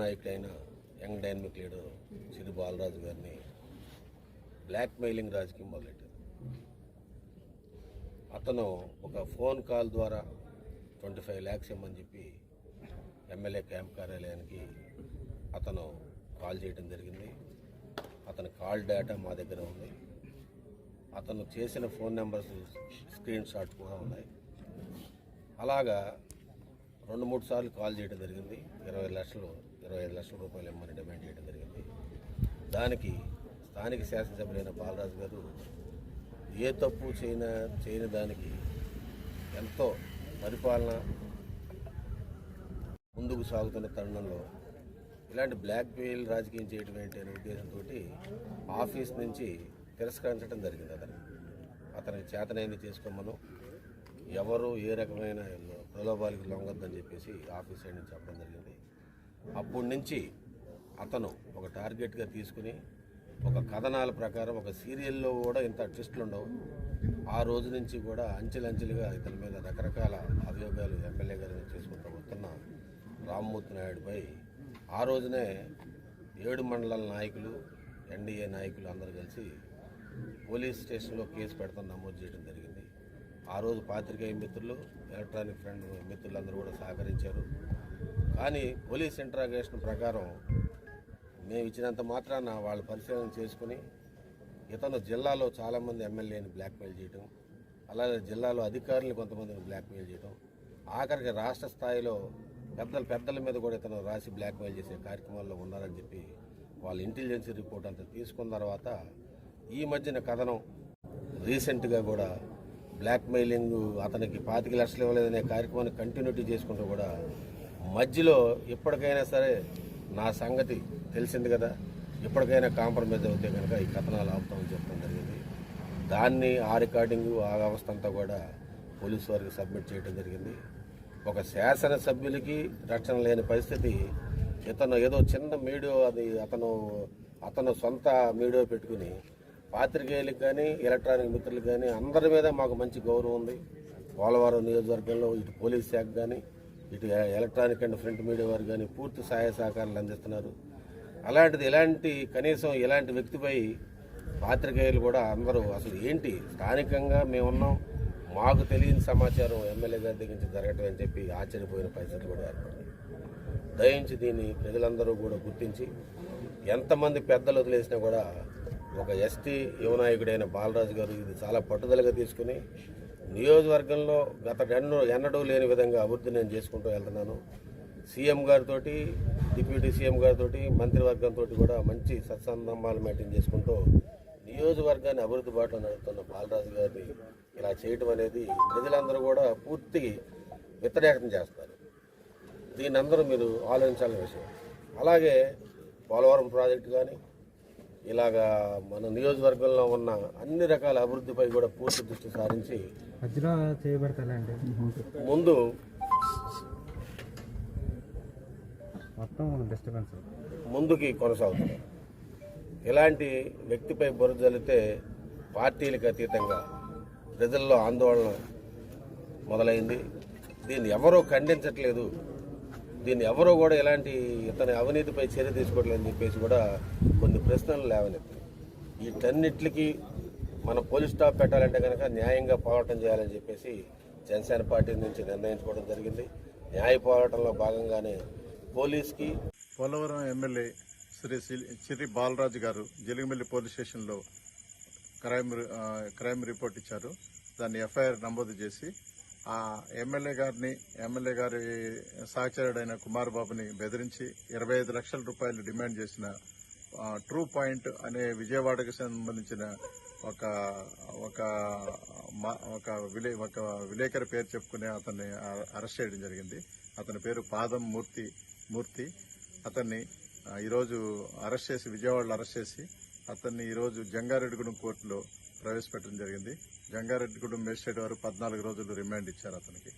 నాయకుడైన young dynamic leader Siri Balaraju గారిని blackmailing రాజకీయం మొదలెట్టారు. అతను ఒక ఫోన్ కాల్ ద్వారా ట్వంటీ ఫైవ్ ల్యాక్స్ ఇమ్మని చెప్పి ఎమ్మెల్యే క్యాంప్ కార్యాలయానికి అతను కాల్ చేయడం జరిగింది. అతని కాల్ డేటా మా దగ్గర ఉంది. అతను చేసిన ఫోన్ నెంబర్స్ స్క్రీన్ షాట్ కూడా ఉన్నాయి. అలాగా రెండు మూడు సార్లు కాల్ చేయడం జరిగింది. ఇరవై లక్షలు ఇరవై ఐదు లక్షల రూపాయలు ఇమ్మని డిమాండ్ చేయడం జరిగింది. దానికి స్థానిక శాసనసభ్యులైన బాలరాజు గారు ఏ తప్పు చేయన చేయని దానికి ఎంతో పరిపాలన ముందుకు సాగుతున్న తరుణంలో ఇలాంటి బ్లాక్ మెయిల్ రాజకీయం చేయడం ఏంటి అనే ఉద్దేశంతో ఆఫీస్ నుంచి తిరస్కరించడం జరిగింది అతను అతనికి చేతనైంది చేసుకోమను. ఎవరు ఏ రకమైన ప్రలోభాలకు లొంగొద్దని చెప్పేసి ఆఫీస్ సైడ్ నుంచి చెప్పడం జరిగింది. అప్పటి నుంచి అతను ఒక టార్గెట్గా తీసుకుని ఒక కథనాల ప్రకారం ఒక సీరియల్లో కూడా ఇంత ట్విస్టులు ఉండవు. ఆ రోజు నుంచి కూడా అంచెలంచెలుగా ఇతని మీద రకరకాల అభియోగాలు ఎమ్మెల్యే గారి చేసుకుంటూ వస్తున్న రామ్మూర్తి నాయుడుపై ఆ రోజునే ఏడు మండలాల నాయకులు ఎన్డీఏ నాయకులు అందరూ కలిసి పోలీస్ స్టేషన్లో కేసు పెడతాను నమోదు చేయడం జరిగింది. ఆ రోజు పాత్రికేయ మిత్రులు ఎలక్ట్రానిక్ ఫ్రెండ్ మిత్రులందరూ కూడా సహకరించారు. కానీ పోలీస్ ఇంట్రాగేషన్ ప్రకారం మేము ఇచ్చినంత మాత్రాన వాళ్ళు పరిశీలన చేసుకుని ఇతను జిల్లాలో చాలామంది ఎమ్మెల్యేని బ్లాక్మెయిల్ చేయడం అలాగే జిల్లాలో అధికారులు కొంతమందిని బ్లాక్మెయిల్ చేయటం ఆఖరికి రాష్ట్ర స్థాయిలో పెద్దల పెద్దల మీద కూడా ఇతను రాసి బ్లాక్మెయిల్ చేసే కార్యక్రమాల్లో ఉన్నారని చెప్పి వాళ్ళ ఇంటెలిజెన్స్ రిపోర్ట్ అంతా తీసుకున్న తర్వాత ఈ మధ్యన కథనం రీసెంట్గా కూడా బ్లాక్మెయిలింగ్ అతనికి పాతిక లక్షలు ఇవ్వలేదనే కార్యక్రమాన్ని కంటిన్యూటీ చేసుకుంటూ కూడా మధ్యలో ఎప్పటికైనా సరే నా సంగతి తెలిసింది కదా. ఎప్పటికైనా కాంప్రమైజ్ అవుతే కనుక ఈ కథనాలు ఆపుతామని చెప్పడం జరిగింది. దాన్ని ఆ రికార్డింగు ఆ వ్యవస్థ అంతా కూడా పోలీసు వారికి సబ్మిట్ చేయడం జరిగింది. ఒక శాసనసభ్యులకి రక్షణ లేని పరిస్థితి ఇతను ఏదో చిన్న మీడియో అది అతను అతను సొంత మీడియో పెట్టుకుని పాత్రికేయులకు కానీ ఎలక్ట్రానిక్ మిత్రులకు కానీ అందరి మీద మాకు మంచి గౌరవం ఉంది. పోలవరం నియోజకవర్గంలో ఇటు పోలీస్ శాఖ కానీ ఇటు ఎలక్ట్రానిక్ అండ్ ప్రింట్ మీడియా వారు కానీ పూర్తి సహాయ సహకారాలు అందిస్తున్నారు. అలాంటిది ఇలాంటి కనీసం ఇలాంటి వ్యక్తిపై పాత్రికేయులు కూడా అందరూ అసలు ఏంటి? స్థానికంగా మేమున్నాం. మాకు తెలియని సమాచారం ఎమ్మెల్యే గారి దగ్గర నుంచి జరగటం అని చెప్పి ఆశ్చర్యపోయిన పరిస్థితులు కూడా ఏర్పడింది దయించి దీన్ని ప్రజలందరూ కూడా గుర్తించి ఎంతమంది పెద్దలు వదిలేసినా కూడా ఒక ఎస్టీ యువనాయకుడైన బాలరాజు గారు ఇది చాలా పట్టుదలగా తీసుకుని నియోజకవర్గంలో గత ఎన్నో ఎన్నడూ లేని విధంగా అభివృద్ధి నేను చేసుకుంటూ వెళ్తున్నాను. సీఎం గారితో డిప్యూటీ సీఎం గారితో మంత్రివర్గంతో కూడా మంచి సత్సంబంధాలు మెయింటైన్ చేసుకుంటూ నియోజకవర్గాన్ని అభివృద్ధి బాటలో నడుపుతున్న బాలరాజు గారిని ఇలా చేయటం అనేది ప్రజలందరూ కూడా పూర్తి వ్యతిరేకం చేస్తారు. దీని అందరూ మీరు ఆలోచించాల్సిన విషయం. అలాగే పోలవరం ప్రాజెక్టు కానీ ఇలాగా మన నియోజకవర్గంలో ఉన్న అన్ని రకాల అభివృద్ధిపై కూడా పూర్తి దృష్టి సారించి ముందు ముందుకి కొనసాగుతున్నారు ఇలాంటి వ్యక్తిపై బురద జల్లితే పార్టీలకు అతీతంగా ప్రజల్లో ఆందోళన మొదలైంది. దీన్ని ఎవరూ ఖండించట్లేదు. దీన్ని ఎవరూ కూడా ఇలాంటి ఇతని అవినీతిపై చర్య తీసుకోవట్లేదని చెప్పేసి కూడా కొన్ని ప్రశ్నలు లేవనెత్తాయి వీటన్నిటికి మన పోలీస్ స్టాప్ పెట్టాలంటే కనుక న్యాయంగా పోరాటం చేయాలని చెప్పేసి జనసేన పార్టీ నుంచి నిర్ణయించుకోవడం జరిగింది. న్యాయ పోరాటంలో భాగంగానే పోలీస్కి పోలవరం ఎమ్మెల్యే శ్రీ శ్రీ చిరి బాలరాజు గారు జలిగిమల్లి పోలీస్ స్టేషన్లో క్రైమ్ రి- క్రైమ్ రిపోర్ట్ ఇచ్చారు. దాన్ని ఎఫ్ఐఆర్ నమోదు చేసి ఎమ్మెల్యే గారిని ఎమ్మెల్యే గారి సహచరుడైన కుమార్ బాబుని బెదిరించి ఇరవై ఐదు లక్షల రూపాయలు డిమాండ్ చేసిన ట్రూ పాయింట్ అనే విజయవాడకు సంబంధించిన ఒక ఒక మా- ఒక విలే ఒక విలేకరి పేరు చెప్పుకునే అతన్ని అరెస్ట్ చేయడం జరిగింది. అతని పేరు పాదం మూర్తి మూర్తి. అతన్ని ఈరోజు అరెస్ట్ చేసి విజయవాడలో అరెస్ట్ చేసి అతన్ని ఈరోజు జంగారెడ్డిగూడెం కోర్టులో ప్రవేశపెట్టడం జరిగింది. జంగారెడ్డిగూడెం మేజిస్ట్రేట్ వారు పద్నాలుగు రోజులు రిమాండ్ ఇచ్చారు అతనికి.